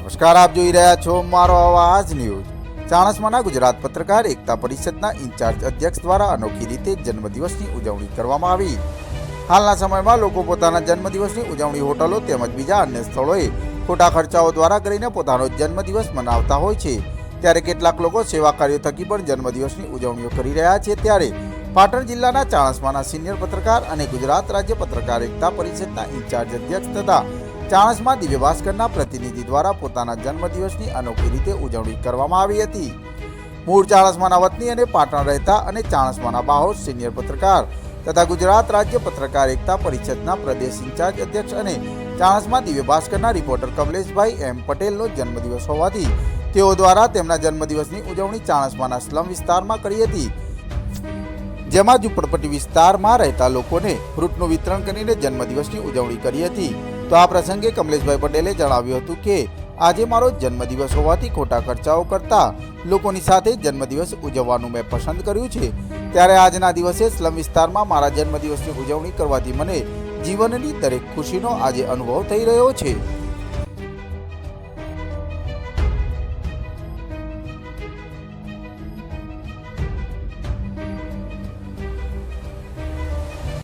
નમસ્કાર, આપ જોઈ રહ્યા છો મારો અવાજ ન્યૂઝ. ચાણસમાના ગુજરાત પત્રકાર એકતા પરિષદના ઇન્ચાર્જ અધ્યક્ષ દ્વારા અનોખી રીતે જન્મદિવસની ઉજવણી કરવામાં આવી. હાલના સમયમાં લોકો પોતાના જન્મદિવસની ઉજવણી હોટલો તેમજ બીજા અન્ય સ્થળોએ ખોટા ખર્ચાઓ દ્વારા કરીને પોતાનો જન્મદિવસ મનાવતા હોય છે. ત્યારે કેટલાક લોકો સેવા કાર્યો થકી પણ જન્મદિવસની ઉજવણીઓ કરી રહ્યા છે. ત્યારે પાટણ જિલ્લાના ચાણસમાના સિનિયર પત્રકાર અને ગુજરાત રાજ્ય પત્રકાર એકતા પરિષદના ઇન્ચાર્જ અધ્યક્ષ તથા ચાણસ્મા દિવ્ય ભાસ્કરના પ્રતિનિધિ દ્વારા પોતાના જન્મદિવસની અનોખી રીતે ઉજવણી કરવામાં આવી હતી. મૂળ ચાણસમાના વતની અને પાટણ રહેતા અને ચાણસમાના બાહોર સિનિયર પત્રકાર તથા ગુજરાત રાજ્ય પત્રકાર એકતા પરિષદના પ્રદેશ ઇન્ચાર્જ અધ્યક્ષ અને ચાણસમાં દિવ્ય ભાસ્કરના રિપોર્ટર કમલેશભાઈ એમ પટેલનો જન્મદિવસ હોવાથી તેઓ દ્વારા તેમના જન્મદિવસની ઉજવણી ચાણસમાના સ્લમ વિસ્તારમાં કરી હતી. જેમાં ઝુંપડપટ્ટી વિસ્તારમાં રહેતા લોકોને ફ્રૂટનું વિતરણ કરીને જન્મદિવસની ઉજવણી કરી હતી. તો આ પ્રસંગે કમલેશભાઈ પટેલે જણાવ્યું હતું કે, આજે મારો જન્મદિવસ હોવાથી ખોટા ખર્ચાઓ કરતા લોકોની સાથે જન્મદિવસ ઉજવવાનું મેં પસંદ કર્યું છે. ત્યારે આજના દિવસે સ્લમ વિસ્તારમાં મારા જન્મદિવસની ઉજવણી કરવાથી મને જીવનની દરેક ખુશીનો આજે અનુભવ થઈ રહ્યો છે.